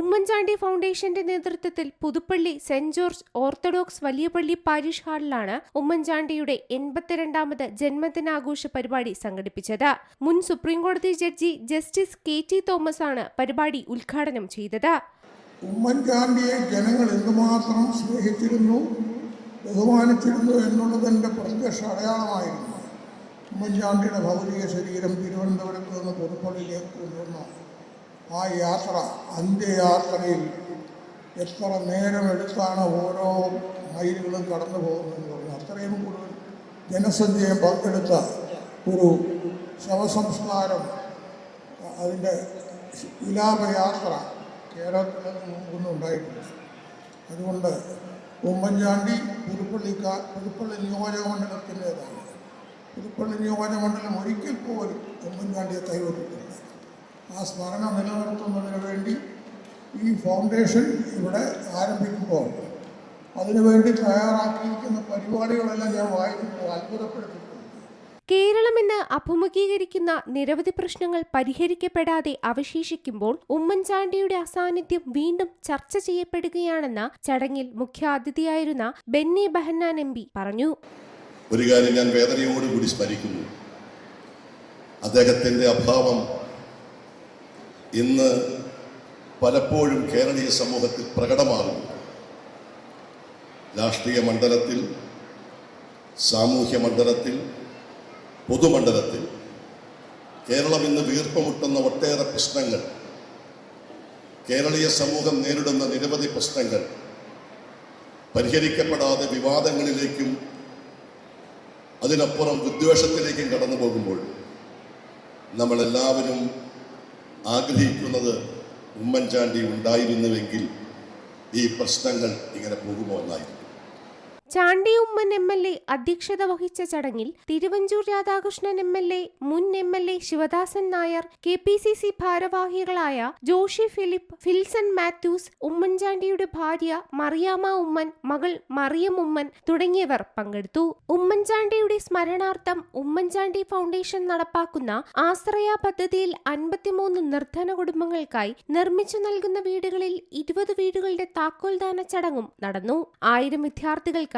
ഉമ്മൻചാണ്ടി ഫൗണ്ടേഷന്റെ നേതൃത്വത്തിൽ Puthuppally Saint George orthodox വലിയ പള്ളി പാരിഷ് ഹാളിലാണ് ഉമ്മൻചാണ്ടിയുടെ എൺപത്തിരണ്ടാമത് ജന്മദിനാഘോഷ പരിപാടി സംഘടിപ്പിച്ചത്. മുൻ സുപ്രീംകോടതി judge justice K T Thomas ആണ് പരിപാടി ഉദ്ഘാടനം ചെയ്തത്. ഉമ്മൻചാണ്ടിയെ ജനങ്ങൾ എന്തുമാത്രം സ്നേഹിച്ചിരുന്നു ബഹുമാനിച്ചിരുന്നു എന്നുള്ളതിന്റെ പ്രത്യക്ഷ അടയാളമായിരുന്നു. ഉമ്മൻചാണ്ടിയുടെ ഭൗതിക ശരീരം തിരുവനന്തപുരത്ത് നിന്ന് പുതുപ്പള്ളിയിലേക്ക് കൊണ്ടുവന്ന ആ യാത്ര അന്ത്യയാത്രയിൽ എത്ര നേരമെടുത്താണ് ഓരോ മൈലുകളും കടന്നു പോകുന്നതെന്ന് പറഞ്ഞു അത്രയും കൂടുതൽ ജനസഞ്ചയം പങ്കെടുത്ത ഒരു ശവസംസ്കാരം അതിന്റെ വിലാപയാത്ര കേരളത്തിൽ ഒന്നും ഉണ്ടായിട്ടില്ല. അതുകൊണ്ട് ഉമ്മൻചാണ്ടി പുതുപ്പള്ളിക്കാ പുതുപ്പള്ളി നിയോജകമണ്ഡലത്തിന്റേതാണ്. പുതുപ്പള്ളി നിയോജകമണ്ഡലം ഒരിക്കൽ പോലും ഉമ്മൻചാണ്ടിയെ കൈവിട്ടിട്ടില്ല ആ സ്മരണ നിലനിർത്തുന്നതിന് വേണ്ടി ഈ ഫൗണ്ടേഷൻ ഇവിടെ ആരംഭിക്കുമ്പോൾ അതിനുവേണ്ടി തയ്യാറാക്കിയിരിക്കുന്ന പരിപാടികളെല്ലാം ഞാൻ വായിക്കുമ്പോൾ അത്ഭുതപ്പെടുത്തി കേരളം ഇന്ന് അഭിമുഖീകരിക്കുന്ന നിരവധി പ്രശ്നങ്ങൾ പരിഹരിക്കപ്പെടാതെ അവശേഷിക്കുമ്പോൾ ഉമ്മൻചാണ്ടിയുടെ അസാന്നിധ്യം വീണ്ടും ചർച്ച ചെയ്യപ്പെടുകയാണെന്ന ചടങ്ങിൽ മുഖ്യാതിഥിയായിരുന്ന ബെന്നി ബെഹന്നാൻ എം പി പറഞ്ഞു. ഒരു കാര്യം ഞാൻ വേദനയോടുകൂടി സ്മരിക്കുന്നു. അദ്ദേഹത്തിന്റെ അഭാവം ഇന്ന് പലപ്പോഴും കേരളീയ സമൂഹത്തിൽ പ്രകടമാകുന്നു. രാഷ്ട്രീയ മണ്ഡലത്തിൽ സാമൂഹ്യ മണ്ഡലത്തിൽ പൊതുമണ്ഡലത്തിൽ കേരളം ഇന്ന് വീർപ്പമുട്ടുന്ന ഒട്ടേറെ പ്രശ്നങ്ങൾ കേരളീയ സമൂഹം നേരിടുന്ന നിരവധി പ്രശ്നങ്ങൾ പരിഹരിക്കപ്പെടാതെ വിവാദങ്ങളിലേക്കും അതിനപ്പുറം വിദ്വേഷത്തിലേക്കും കടന്നു പോകുമ്പോൾ നമ്മളെല്ലാവരും ആഗ്രഹിക്കുന്നത് ഉമ്മൻചാണ്ടി ഉണ്ടായിരുന്നുവെങ്കിൽ ഈ പ്രശ്നങ്ങൾ ഇങ്ങനെ പോകുമോ എന്നായിരുന്നു. Chandy Oommen M L A അധ്യക്ഷത വഹിച്ച ചടങ്ങിൽ Thiruvanchoor Radhakrishnan M L A മുൻ M L A Sivadasan Nair K P C C ഭാരവാഹികളായ ജോഷി ഫിലിപ്പ് ഫിൽസൺ മാത്യൂസ് ഉമ്മൻചാണ്ടിയുടെ ഭാര്യ മറിയാമ്മ ഉമ്മൻ മകൾ മറിയം ഉമ്മൻ തുടങ്ങിയവർ പങ്കെടുത്തു. ഉമ്മൻചാണ്ടിയുടെ സ്മരണാർത്ഥം ഉമ്മൻചാണ്ടി ഫൗണ്ടേഷൻ നടപ്പാക്കുന്ന ആശ്രയ പദ്ധതിയിൽ അൻപത്തിമൂന്ന് നിർധന കുടുംബങ്ങൾക്കായി നിർമ്മിച്ചു നൽകുന്ന വീടുകളിൽ ഇരുപത് വീടുകളുടെ താക്കോൽദാന ചടങ്ങും നടന്നു. ആയിരം വിദ്യാർത്ഥികൾക്ക്